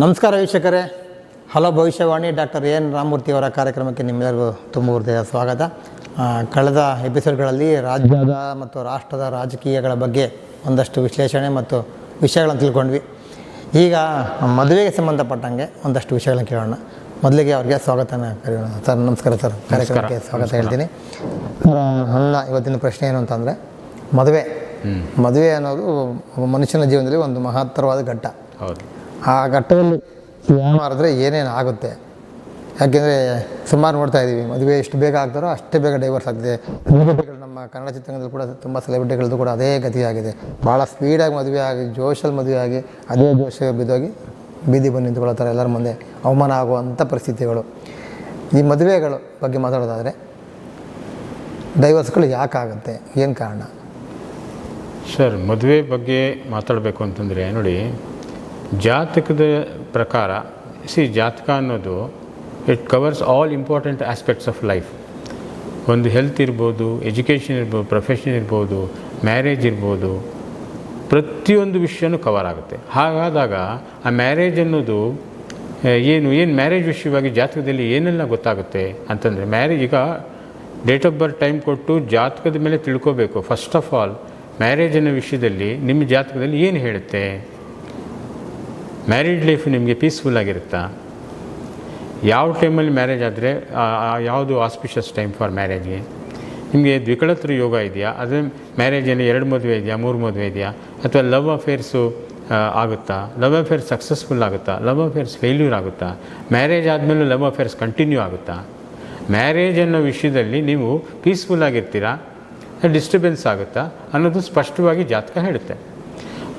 ನಮಸ್ಕಾರ ವೀಕ್ಷಕರೇ. Hello Bhavishyavani. Doctor N Ramamurthy ಅವರ ಕಾರ್ಯಕ್ರಮಕ್ಕೆ ನಿಮ್ಮೆಲ್ಲರಿಗೂ ತುಂಬ ಹೃದಯ ಸ್ವಾಗತ. ಕಳೆದ ಎಪಿಸೋಡ್ಗಳಲ್ಲಿ ರಾಜ್ಯದ ಮತ್ತು ರಾಷ್ಟ್ರದ ರಾಜಕೀಯಗಳ ಬಗ್ಗೆ ಒಂದಷ್ಟು ವಿಶ್ಲೇಷಣೆ ಮತ್ತು ವಿಷಯಗಳನ್ನು ತಿಳ್ಕೊಂಡ್ವಿ. ಈಗ ಮದುವೆಗೆ ಸಂಬಂಧಪಟ್ಟಂಗೆ ಒಂದಷ್ಟು ವಿಷಯಗಳನ್ನ ಕೇಳೋಣ. ಮೊದಲಿಗೆ ಅವ್ರಿಗೆ ಸ್ವಾಗತನ ಕರೆಯೋಣ. ಸರ್ ನಮಸ್ಕಾರ ಸರ್. ಕಾರ್ಯಕ್ರಮಕ್ಕೆ ಸ್ವಾಗತ ಹೇಳ್ತೀನಿ. ನನ್ನ ಇವತ್ತಿನ ಪ್ರಶ್ನೆ ಏನು ಅಂತಂದರೆ ಮದುವೆ. ಮದುವೆ ಅನ್ನೋದು ಮನುಷ್ಯನ ಜೀವನದಲ್ಲಿ ಒಂದು ಮಹತ್ತರವಾದ ಘಟ್ಟ. ಹೌದು. ಆ ಘಟ್ಟದಲ್ಲಿ ಮಾಡಿದ್ರೆ ಏನೇನು ಆಗುತ್ತೆ? ಯಾಕೆಂದರೆ ಸುಮಾರು ನೋಡ್ತಾ ಇದ್ದೀವಿ, ಮದುವೆ ಎಷ್ಟು ಬೇಗ ಆಗ್ತಾರೋ ಅಷ್ಟೇ ಬೇಗ ಡೈವರ್ಸ್ ಆಗಿದೆ ಸೆಲೆಬ್ರಿಟಿಗಳು ನಮ್ಮ ಕನ್ನಡ ಚಿತ್ರರಂಗದಲ್ಲಿ ಕೂಡ ತುಂಬ ಸೆಲೆಬ್ರಿಟಿಗಳದ್ದು ಕೂಡ ಅದೇ ಗತಿಯಾಗಿದೆ. ಭಾಳ ಸ್ಪೀಡಾಗಿ ಮದುವೆ ಆಗಿ, ಜೋಶಲ್ಲಿ ಮದುವೆ ಆಗಿ, ಅದೇ ಜೋಶ ಬಿದ್ದೋಗಿ ಬೀದಿ ಬಂದು ನಿಂತ್ಕೊಳ್ತಾರೆ ಎಲ್ಲರ ಮುಂದೆ. ಅವಮಾನ ಆಗುವಂಥ ಪರಿಸ್ಥಿತಿಗಳು. ಈ ಮದುವೆಗಳು ಬಗ್ಗೆ ಮಾತಾಡೋದಾದರೆ ಡೈವರ್ಸ್ಗಳು ಯಾಕಾಗುತ್ತೆ ಏನು ಕಾರಣ? ಸರ್, ಮದುವೆ ಬಗ್ಗೆ ಮಾತಾಡಬೇಕು ಅಂತಂದರೆ ನೋಡಿ ಜಾತಕದ ಪ್ರಕಾರ ಸಿ ಜಾತಕ ಅನ್ನೋದು it covers all important aspects of life ಒಂದು ಹೆಲ್ತ್ ಇರ್ಬೋದು ಎಜುಕೇಷನ್ ಇರ್ಬೋದು ಪ್ರೊಫೆಷನ್ ಇರ್ಬೋದು ಮ್ಯಾರೇಜ್ ಇರ್ಬೋದು, ಪ್ರತಿಯೊಂದು ವಿಷಯನೂ ಕವರ್ ಆಗುತ್ತೆ. ಹಾಗಾದಾಗ, ಆ ಮ್ಯಾರೇಜ್ ಅನ್ನೋದು ಏನು ಏನು ಮ್ಯಾರೇಜ್ ವಿಷಯವಾಗಿ ಜಾತಕದಲ್ಲಿ ಏನೆಲ್ಲ ಗೊತ್ತಾಗುತ್ತೆ ಅಂತಂದರೆ ಮ್ಯಾರೇಜ್ ಈಗ ಡೇಟ್ ಆಫ್ ಬರ್ತ್ ಟೈಮ್ ಕೊಟ್ಟು ಜಾತಕದ ಮೇಲೆ ತಿಳ್ಕೋಬೇಕು. ಫಸ್ಟ್ ಆಫ್ ಆಲ್ ಮ್ಯಾರೇಜ್ ಅನ್ನೋ ವಿಷಯದಲ್ಲಿ ನಿಮ್ಮ ಜಾತಕದಲ್ಲಿ ಏನು ಹೇಳುತ್ತೆ? ಮ್ಯಾರಿಡ್ ಲೈಫ್ ನಿಮಗೆ ಪೀಸ್ಫುಲ್ ಆಗಿರುತ್ತಾ? ಯಾವ ಟೈಮಲ್ಲಿ ಮ್ಯಾರೇಜ್ ಆದರೆ ಯಾವುದು ಆಸ್ಪಿಷಿಯಸ್ ಟೈಮ್ ಫಾರ್ ಮ್ಯಾರೇಜ್ಗೆ ನಿಮಗೆ ದ್ವಿಕಳತ್ರ ಯೋಗ ಇದೆಯಾ? ಅದೇ ಮ್ಯಾರೇಜಲ್ಲಿ ಎರಡು ಮದುವೆ ಇದೆಯಾ, ಮೂರು ಮದುವೆ ಇದೆಯಾ? ಅಥವಾ ಲವ್ ಅಫೇರ್ಸು ಆಗುತ್ತಾ? ಲವ್ ಅಫೇರ್ಸ್ ಸಕ್ಸಸ್ಫುಲ್ ಆಗುತ್ತಾ? ಲವ್ ಅಫೇರ್ಸ್ ಫೇಲ್ಯೂರ್ ಆಗುತ್ತಾ? ಮ್ಯಾರೇಜ್ ಆದಮೇಲೆ ಲವ್ ಅಫೇರ್ಸ್ ಕಂಟಿನ್ಯೂ ಆಗುತ್ತಾ? ಮ್ಯಾರೇಜ್ ಅನ್ನೋ ವಿಷಯದಲ್ಲಿ ನೀವು ಪೀಸ್ಫುಲ್ ಆಗಿರ್ತೀರಾ? ಡಿಸ್ಟರ್ಬೆನ್ಸ್ ಆಗುತ್ತಾ? ಅನ್ನೋದು ಸ್ಪಷ್ಟವಾಗಿ ಜಾತಕ ಹೇಳುತ್ತೆ.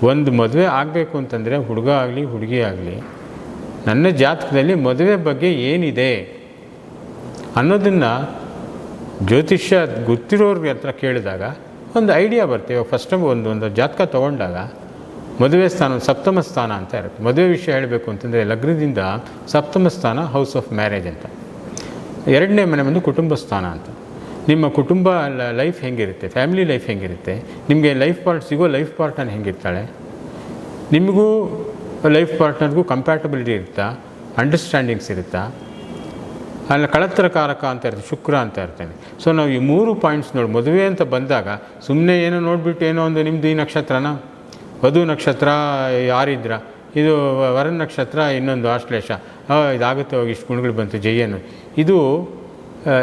ಒಂದು ಮದುವೆ ಆಗಬೇಕು ಅಂತಂದರೆ ಹುಡುಗ ಆಗಲಿ, ಹುಡುಗಿ ಆಗಲಿ, ನನ್ನ ಜಾತಕದಲ್ಲಿ ಮದುವೆ ಬಗ್ಗೆ ಏನಿದೆ ಅನ್ನೋದನ್ನು ಜ್ಯೋತಿಷ್ಯ ಗೊತ್ತಿರೋರ್ಗೆ ಹತ್ರ ಕೇಳಿದಾಗ ಒಂದು ಐಡಿಯಾ ಬರುತ್ತೆ. ಇವಾಗ ಫಸ್ಟ್ ಒಂದು ಒಂದು ಜಾತಕ ತೊಗೊಂಡಾಗ ಮದುವೆ ಸ್ಥಾನ, ಸಪ್ತಮ ಸ್ಥಾನ ಅಂತ ಇರುತ್ತೆ. ಮದುವೆ ವಿಷಯ ಹೇಳಬೇಕು ಅಂತಂದರೆ ಲಗ್ನದಿಂದ ಸಪ್ತಮ ಸ್ಥಾನ ಹೌಸ್ ಆಫ್ ಮ್ಯಾರೇಜ್ ಅಂತ. ಎರಡನೇ ಮನೆ ಬಂದು ಕುಟುಂಬ ಸ್ಥಾನ ಅಂತ. ನಿಮ್ಮ ಕುಟುಂಬ ಲೈಫ್ ಹೆಂಗಿರುತ್ತೆ? ಫ್ಯಾಮಿಲಿ ಲೈಫ್ ಹೆಂಗಿರುತ್ತೆ? ನಿಮಗೆ ಲೈಫ್ ಪಾರ್ಟ್ ಸಿಗೋ ಲೈಫ್ ಪಾರ್ಟ್ನರ್ ಹೆಂಗಿರ್ತಾಳೆ? ನಿಮಗೂ ಲೈಫ್ ಪಾರ್ಟ್ನರ್ಗೂ ಕಂಪ್ಯಾಟಬಿಲಿಟಿ ಇರುತ್ತಾ? ಅಂಡರ್ಸ್ಟ್ಯಾಂಡಿಂಗ್ಸ್ ಇರುತ್ತಾ? ಅಲ್ಲಿ ಕಳತ್ರಕಾರಕ ಅಂತ ಇರ್ತದೆ ಶುಕ್ರ ಅಂತ ಇರ್ತಾನೆ. ಸೊ ನಾವು ಈ ಮೂರು ಪಾಯಿಂಟ್ಸ್ ನೋಡಿ, ಮದುವೆ ಅಂತ ಬಂದಾಗ ಸುಮ್ಮನೆ ಏನೋ ನೋಡಿಬಿಟ್ಟು ಏನೋ ಒಂದು ನಿಮ್ಮದು ಈ ನಕ್ಷತ್ರನ? ವಧು ನಕ್ಷತ್ರ ಯಾರಿದ್ರ? ಇದು ವರನ ನಕ್ಷತ್ರ ಇನ್ನೊಂದು ಆಶ್ಲೇಷ. ಇದಾಗುತ್ತೆ ಹೋಗಿ, ಇಷ್ಟು ಗುಣಗಳು ಬಂತು ಜಯ್ಯನು ಇದು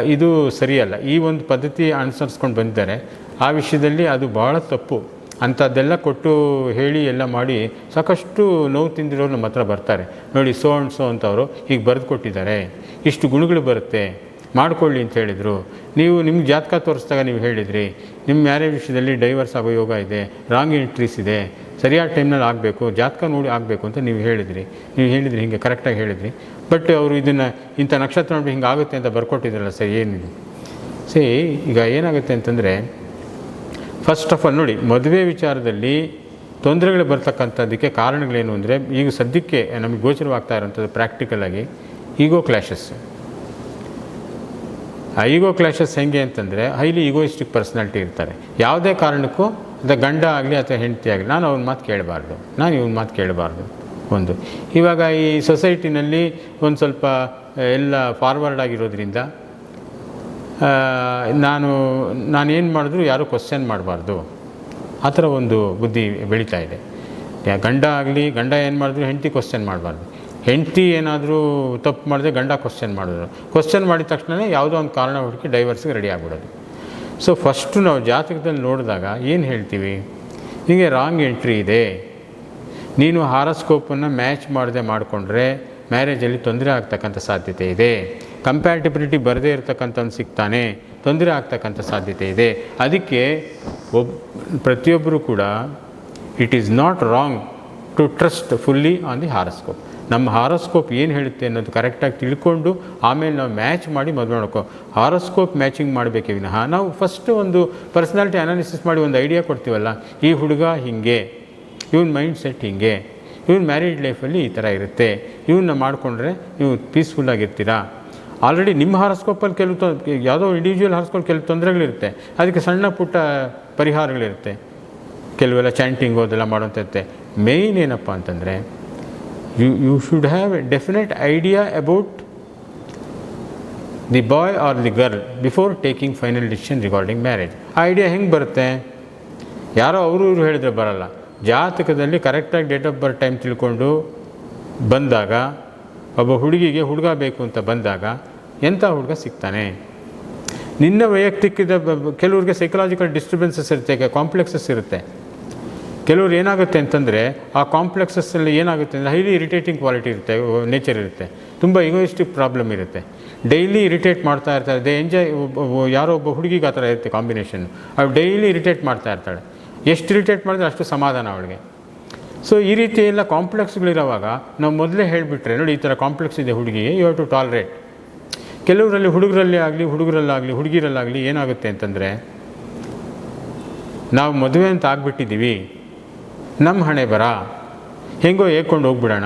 ಇದು ಸರಿಯಲ್ಲ. ಈ ಒಂದು ಪದ್ಧತಿ ಅನುಸರಿಸ್ಕೊಂಡು ಬಂದಿದ್ದಾರೆ. ಆ ವಿಷಯದಲ್ಲಿ ಅದು ಭಾಳ ತಪ್ಪು. ಅಂಥದ್ದೆಲ್ಲ ಕೊಟ್ಟು ಹೇಳಿ ಎಲ್ಲ ಮಾಡಿ ಸಾಕಷ್ಟು ನೋವು ತಿಂದಿರೋರು ನಮ್ಮ ಹತ್ರ ಬರ್ತಾರೆ. ನೋಡಿ, ಸೋ ಅಂಡ್ ಸೋ ಅಂತವರು ಈಗ ಬರೆದು ಕೊಟ್ಟಿದ್ದಾರೆ. ಇಷ್ಟು ಗುಣಗಳು ಬರುತ್ತೆ. ಮಾಡ್ಕೊಳ್ಳಿ ಅಂತ ಹೇಳಿದರು. ನೀವು ನಿಮ್ಮ ಜಾತಕ ತೋರಿಸಿದಾಗ ನೀವು ಹೇಳಿದ್ರಿ. ನಿಮ್ಮ ಮ್ಯಾರೇಜ್ ವಿಷಯದಲ್ಲಿ ಡೈವರ್ಸ್ ಆಗೋ ಯೋಗ ಇದೆ ರಾಂಗ್ ಎಂಟ್ರೀಸ್ ಇದೆ, ಸರಿಯಾದ ಟೈಮ್ನಲ್ಲಿ ಆಗಬೇಕು, ಜಾತಕ ನೋಡಿ ಆಗಬೇಕು ಅಂತ ನೀವು ಹೇಳಿದ್ರಿ. ನೀವು ಹೇಳಿದ್ರಿ, ಹಿಂಗೆ ಕರೆಕ್ಟಾಗಿ ಹೇಳಿದ್ರಿ. ಬಟ್ ಅವರು ಇದನ್ನು ಇಂಥ ನಕ್ಷತ್ರ ನೋಡಿ ಹಿಂಗೆ ಆಗುತ್ತೆ ಅಂತ ಬರ್ಕೊಟ್ಟಿದ್ರಲ್ಲ ಸರ್, ಏನಿದೆ? ಸರಿ ಈಗ ಏನಾಗುತ್ತೆ ಅಂತಂದರೆ ಫಸ್ಟ್ ಆಫ್ ಆಲ್ ನೋಡಿ, ಮದುವೆ ವಿಚಾರದಲ್ಲಿ ತೊಂದರೆಗಳು ಬರ್ತಕ್ಕಂಥದ್ದಕ್ಕೆ ಕಾರಣಗಳೇನು ಅಂದರೆ, ಈಗ ಸದ್ಯಕ್ಕೆ ನಮಗೆ ಗೋಚರವಾಗ್ತಾ ಇರೋಂಥದ್ದು ಪ್ರಾಕ್ಟಿಕಲಾಗಿ ಈಗೋ ಕ್ಲ್ಯಾಶಸ್ ಈಗೋ ಕ್ಲಾಶಸ್ ಹೆಂಗೆ ಅಂತಂದರೆ ಹೈಲಿ ಈಗೋಯಿಸ್ಟಿಕ್ ಪರ್ಸ್ನಾಲಿಟಿ ಇರ್ತಾರೆ. ಯಾವುದೇ ಕಾರಣಕ್ಕೂ ಅದು ಗಂಡ ಆಗಲಿ ಅಥವಾ ಹೆಂಡತಿ ಆಗಲಿ, ನಾನು ಅವ್ನ ಮಾತು ಕೇಳಬಾರ್ದು. ನಾನು ಇವ್ನ ಮಾತು ಕೇಳಬಾರ್ದು. ಒಂದು. ಇವಾಗ ಈ ಸೊಸೈಟಿನಲ್ಲಿ ಒಂದು ಸ್ವಲ್ಪ, ಎಲ್ಲ ಫಾರ್ವರ್ಡ್ ಆಗಿರೋದ್ರಿಂದ ನಾನು ನಾನು ಏನು ಮಾಡಿದ್ರು ಯಾರೂ ಕ್ವಶನ್ ಮಾಡಬಾರ್ದು. ಆ ಥರ ಒಂದು ಬುದ್ಧಿ ಬೆಳೀತಾ ಇದೆ. ಗಂಡ ಆಗಲಿ, ಗಂಡ ಏನು ಮಾಡಿದ್ರು ಹೆಂಡತಿ ಕ್ವಶನ್ ಮಾಡಬಾರ್ದು. ಹೆಂಡತಿ ಏನಾದರೂ ತಪ್ಪು ಮಾಡಿದ್ರೆ ಗಂಡ ಕ್ವಶನ್ ಮಾಡಿದ್ರು ಕ್ವಶನ್ ಮಾಡಿದ ತಕ್ಷಣ ಯಾವುದೋ ಒಂದು ಕಾರಣ ಹುಡುಕಿ ಡೈವರ್ಸ್ಗೆ ರೆಡಿ ಆಗ್ಬಿಡೋದು. ಸೊ ಫಸ್ಟು ನಾವು ಜಾತಕದಲ್ಲಿ ನೋಡಿದಾಗ ಏನು ಹೇಳ್ತೀವಿ? ಹೀಗೆ ರಾಂಗ್ ಎಂಟ್ರಿ ಇದೆ. ನೀನು ಹಾರಸ್ಕೋಪನ್ನು ಮ್ಯಾಚ್ ಮಾಡದೆ ಮಾಡಿಕೊಂಡ್ರೆ ಮ್ಯಾರೇಜಲ್ಲಿ ತೊಂದರೆ ಆಗ್ತಕ್ಕಂಥ ಸಾಧ್ಯತೆ ಇದೆ. ಕಂಪ್ಯಾಟಿಬಿಲಿಟಿ ಬರದೇ ಇರತಕ್ಕಂಥವ್ನು ಸಿಗ್ತಾನೆ, ತೊಂದರೆ ಆಗ್ತಕ್ಕಂಥ ಸಾಧ್ಯತೆ ಇದೆ. ಅದಕ್ಕೆ ಒಬ್ ಪ್ರತಿಯೊಬ್ಬರು ಕೂಡ it is not wrong to trust fully on the horoscope ನಮ್ಮ ಹಾರೋಸ್ಕೋಪ್ ಏನು ಹೇಳುತ್ತೆ ಅನ್ನೋದು ಕರೆಕ್ಟಾಗಿ ತಿಳ್ಕೊಂಡು ಆಮೇಲೆ ನಾವು ಮ್ಯಾಚ್ ಮಾಡಿ ಮದುವೆ ಮಾಡ್ಕೋ ಹಾರೋಸ್ಕೋಪ್ ಮ್ಯಾಚಿಂಗ್ ಮಾಡಬೇಕೇ ವಿನಃ. ನಾವು ಫಸ್ಟ್ ಒಂದು ಪರ್ಸ್ನಾಲಿಟಿ ಅನಾಲಿಸಿಸ್ ಮಾಡಿ ಒಂದು ಐಡಿಯಾ ಕೊಡ್ತೀವಲ್ಲ, ಈ ಹುಡುಗ ಹೀಗೆ, ಇವನ್ ಮೈಂಡ್ ಸೆಟ್ ಹಿಂಗೆ, ಇವನ್ ಮ್ಯಾರಿಡ್ ಲೈಫಲ್ಲಿ ಈ ಥರ ಇರುತ್ತೆ ಇವನ್ನ ಮಾಡಿಕೊಂಡ್ರೆ ನೀವು ಪೀಸ್ಫುಲ್ಲಾಗಿರ್ತೀರಾ ಆಲ್ರೆಡಿ ನಿಮ್ಮ ಹಾರಸ್ಕೋಪಲ್ಲಿ ಕೆಲವು ತೊ ಯಾವುದೋ ಇಂಡಿವಿಜುವಲ್ ಹಾರಸ್ಕೋಪ್ ಕೆಲವು ತೊಂದರೆಗಳಿರುತ್ತೆ. ಅದಕ್ಕೆ ಸಣ್ಣ ಪುಟ್ಟ ಪರಿಹಾರಗಳಿರುತ್ತೆ. ಕೆಲವೆಲ್ಲ ಚಾಂಟಿಂಗ್ ಅದೆಲ್ಲ ಮಾಡೋಂಥತ್ತೆ ಮೇಯ್ನ್ ಏನಪ್ಪ ಅಂತಂದರೆ you you should have a definite idea about the boy or the girl before taking final decision regarding marriage ಆ ಐಡಿಯಾ ಹೆಂಗೆ ಬರುತ್ತೆ? ಯಾರೋ ಅವರು ಇವರು ಹೇಳಿದ್ರೆ ಬರಲ್ಲ. ಜಾತಕದಲ್ಲಿ ಕರೆಕ್ಟಾಗಿ ಡೇಟ್ ಆಫ್ ಬರ್ತ್ ಟೈಮ್ ತಿಳ್ಕೊಂಡು ಬಂದಾಗ, ಒಬ್ಬ ಹುಡುಗಿಗೆ ಹುಡುಗ ಬೇಕು ಅಂತ ಬಂದಾಗ ಎಂಥ ಹುಡುಗ ಸಿಗ್ತಾನೆ? ನಿನ್ನ ವೈಯಕ್ತಿಕದ ಕೆಲವ್ರಿಗೆ ಸೈಕಲಾಜಿಕಲ್ ಡಿಸ್ಟರ್ಬೆನ್ಸಸ್ ಇರುತ್ತೆ ಕಾಂಪ್ಲೆಕ್ಸಸ್ ಇರುತ್ತೆ. ಕೆಲವ್ರು ಏನಾಗುತ್ತೆ ಅಂತಂದರೆ ಆ ಕಾಂಪ್ಲೆಕ್ಸಸ್ಸಲ್ಲಿ ಏನಾಗುತ್ತೆ ಅಂದರೆ ಹೈಲಿ ಇರಿಟೇಟಿಂಗ್ ಕ್ವಾಲಿಟಿ ಇರುತ್ತೆ ನೇಚರ್ ಇರುತ್ತೆ. ತುಂಬ ಇಗೋಯಿಸ್ಟಿಕ್ ಪ್ರಾಬ್ಲಮ್ ಇರುತ್ತೆ. ಡೈಲಿ ಇರಿಟೇಟ್ ಮಾಡ್ತಾ ಇರ್ತಾರೆ. ದೇ ಎಂಜಾಯ್ ಯಾರೋ ಒಬ್ಬ ಹುಡುಗಿಗೆ ಆ ಥರ ಇರುತ್ತೆ ಕಾಂಬಿನೇಷನ್ ಅವಳು ಡೈಲಿ ಇರಿಟೇಟ್ ಮಾಡ್ತಾ ಇರ್ತಾಳೆ. ಎಷ್ಟು ಇರಿಟೇಟ್ ಮಾಡಿದ್ರೆ ಅಷ್ಟು ಸಮಾಧಾನ ಅವಳಿಗೆ. ಸೊ ಈ ರೀತಿ ಎಲ್ಲ ಕಾಂಪ್ಲೆಕ್ಸ್ಗಳಿರೋವಾಗ ನಾವು ಮೊದಲೇ ಹೇಳಿಬಿಟ್ರೆ, ನೋಡಿ ಈ ಥರ ಕಾಂಪ್ಲೆಕ್ಸ್ ಇದೆ ಹುಡುಗಿಗೆ ಯು ಹ್ಯಾವ್ ಟು ಟಾಲ್ರೇಟ್ ಕೆಲವರಲ್ಲಿ ಹುಡುಗರಲ್ಲಿ ಆಗಲಿ, ಹುಡುಗರಲ್ಲಾಗಲಿ, ಹುಡುಗಿರಲ್ಲಾಗಲಿ ಏನಾಗುತ್ತೆ ಅಂತಂದರೆ, ನಾವು ಮದುವೆ ಅಂತ ಆಗ್ಬಿಟ್ಟಿದ್ದೀವಿ. ನಮ್ಮ ಹಣೆ ಬರ. ಹೆಂಗೋ ಹೇಳ್ಕೊಂಡು ಹೋಗ್ಬಿಡೋಣ.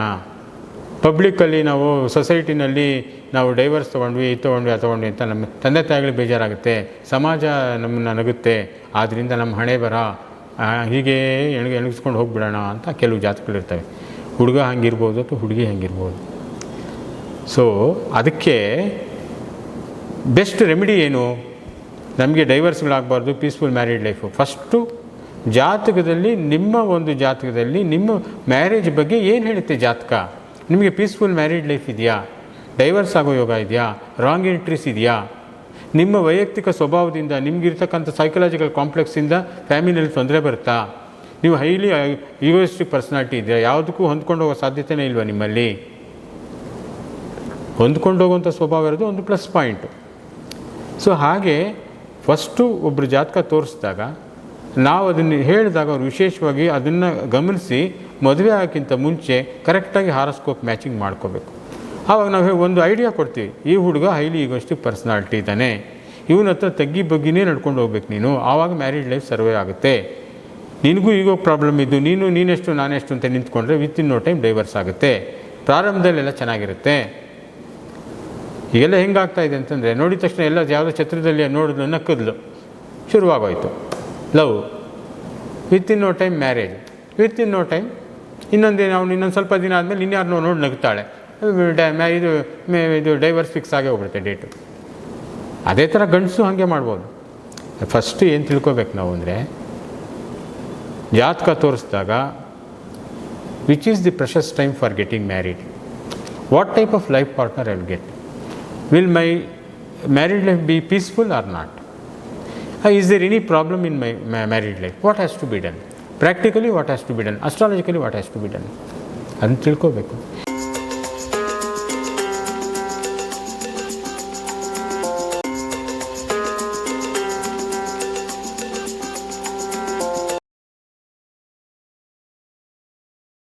ಪಬ್ಲಿಕ್ಕಲ್ಲಿ ನಾವು ಸೊಸೈಟಿನಲ್ಲಿ ನಾವು ಡೈವರ್ಸ್ ತೊಗೊಂಡ್ವಿ, ಇದು ತೊಗೊಂಡ್ವಿ, ಅದು ತೊಗೊಂಡ್ವಿ ಅಂತ ನಮ್ಮ ತಂದೆ ತಾಯಿಗಳು ಬೇಜಾರಾಗುತ್ತೆ. ಸಮಾಜ ನಮ್ಮನ್ನು ನಗುತ್ತೆ. ಆದ್ದರಿಂದ ನಮ್ಮ ಹಣೆ ಬರ. ಹೀಗೆ ಎಣಗ, ಎಣಗಿಸ್ಕೊಂಡು ಹೋಗ್ಬಿಡೋಣ ಅಂತ ಕೆಲವು ಜಾತಕಗಳಿರ್ತವೆ ಹುಡುಗ ಹಂಗಿರ್ಬೋದು ಅಥವಾ ಹುಡುಗಿ ಹಂಗಿರ್ಬೋದು. ಸೊ ಅದಕ್ಕೆ ಬೆಸ್ಟ್ ರೆಮಿಡಿ ಏನು? ನಮಗೆ ಡೈವರ್ಸ್ಗಳಾಗಬಾರ್ದು ಪೀಸ್ಫುಲ್ ಮ್ಯಾರಿಡ್ ಲೈಫು ಫಸ್ಟು ಜಾತಕದಲ್ಲಿ, ನಿಮ್ಮ ಒಂದು ಜಾತಕದಲ್ಲಿ, ನಿಮ್ಮ ಮ್ಯಾರೇಜ್ ಬಗ್ಗೆ ಏನು ಹೇಳುತ್ತೆ ಜಾತಕ? ನಿಮಗೆ ಪೀಸ್ಫುಲ್ ಮ್ಯಾರಿಡ್ ಲೈಫ್ ಇದೆಯಾ? ಡೈವರ್ಸ್ ಆಗೋ ಯೋಗ ಇದೆಯಾ? ರಾಂಗ್ ಎಂಟ್ರೀಸ್ ಇದೆಯಾ? ನಿಮ್ಮ ವೈಯಕ್ತಿಕ ಸ್ವಭಾವದಿಂದ, ನಿಮಗಿರ್ತಕ್ಕಂಥ ಸೈಕಲಾಜಿಕಲ್ ಕಾಂಪ್ಲೆಕ್ಸಿಂದ ಫ್ಯಾಮಿಲಿಯಲ್ಲಿ ತೊಂದರೆ ಬರುತ್ತಾ? ನೀವು ಹೈಲಿ ಈಗೋಯಿಸ್ಟಿಕ್ ಪರ್ಸನಾಲಿಟಿ ಇದೆಯಾ ಯಾವುದಕ್ಕೂ ಹೊಂದ್ಕೊಂಡು ಹೋಗೋ ಸಾಧ್ಯತೆನೇ ಇಲ್ವಾ ನಿಮ್ಮಲ್ಲಿ? ಹೊಂದ್ಕೊಂಡು ಹೋಗುವಂಥ ಸ್ವಭಾವ ಇರೋದು ಒಂದು ಪ್ಲಸ್ ಪಾಯಿಂಟು ಸೊ ಹಾಗೆ ಫಸ್ಟು ಒಬ್ಬರು ಜಾತಕ ತೋರಿಸಿದಾಗ ನಾವು ಅದನ್ನು ಹೇಳಿದಾಗ ಅವ್ರು ವಿಶೇಷವಾಗಿ ಅದನ್ನು ಗಮನಿಸಿ ಮದುವೆ ಆಗೋಕ್ಕಿಂತ ಮುಂಚೆ ಕರೆಕ್ಟಾಗಿ ಹಾರಸ್ಕೋಪ್ ಮ್ಯಾಚಿಂಗ್ ಮಾಡ್ಕೋಬೇಕು. ಆವಾಗ ನಾವು ಒಂದು ಐಡಿಯಾ ಕೊಡ್ತೀವಿ. ಈ ಹುಡುಗ ಹೈಲಿ ಈಗಷ್ಟು ಪರ್ಸ್ನಾಲ್ಟಿ ಇದ್ದಾನೆ. ಇವನ ಹತ್ರ ತಗ್ಗಿ ಬಗ್ಗಿನೇ ನಡ್ಕೊಂಡು ಹೋಗ್ಬೇಕು ನೀನು. ಆವಾಗ ಮ್ಯಾರಿಡ್ ಲೈಫ್ ಸರ್ವೇ ಆಗುತ್ತೆ. ನಿನಗೂ ಈಗೋ ಪ್ರಾಬ್ಲಮ್ ಇದ್ದು, ನೀನು ನೀನೆಷ್ಟು, ನಾನೆಷ್ಟು ಅಂತ ನಿಂತ್ಕೊಂಡ್ರೆ within no time divorce ಆಗುತ್ತೆ. ಪ್ರಾರಂಭದಲ್ಲೆಲ್ಲ ಚೆನ್ನಾಗಿರುತ್ತೆ. ಈಗೆಲ್ಲ ಹೆಂಗಾಗ್ತಾ ಇದೆ ಅಂತಂದರೆ, ನೋಡಿದ ತಕ್ಷಣ ಎಲ್ಲ ಯಾವುದೋ ಛತ್ರದಲ್ಲಿ ನೋಡಿದ್ಲು, ನಕ್ಕದ್ಲು. ಶುರುವಾಗೋಯ್ತು. Love. Within no time marriage within no time ಇನ್ನೊಂದು ಅವ್ನು ಇನ್ನೊಂದು ಸ್ವಲ್ಪ ದಿನ ಆದಮೇಲೆ ಇನ್ಯಾರನ್ನೋ ನೋಡಿ ನಗ್ತಾಳೆ. ಮ್ಯಾ- ಇದು ಮೇ- ಇದು ಡೈವರ್ಸ್ ಫಿಕ್ಸ್ ಆಗೇ ಹೋಗ್ಬಿಡುತ್ತೆ ಡೇಟು ಅದೇ ಥರ ಗಂಡಸು ಹಾಗೆ ಮಾಡ್ಬೋದು. ಫಸ್ಟ್ ಏನು ತಿಳ್ಕೊಬೇಕು ನಾವು ಅಂದರೆ, ಜಾತಕ ತೋರಿಸಿದಾಗ which is the precious time for getting married what type of life partner I will get will my married life be peaceful or not? Uh, is there any problem in my, my married life? What has to be done? Practically, what has to be done? Astrologically, what has to be done? ಅದನ್ನು ತಿಳ್ಕೋಬೇಕು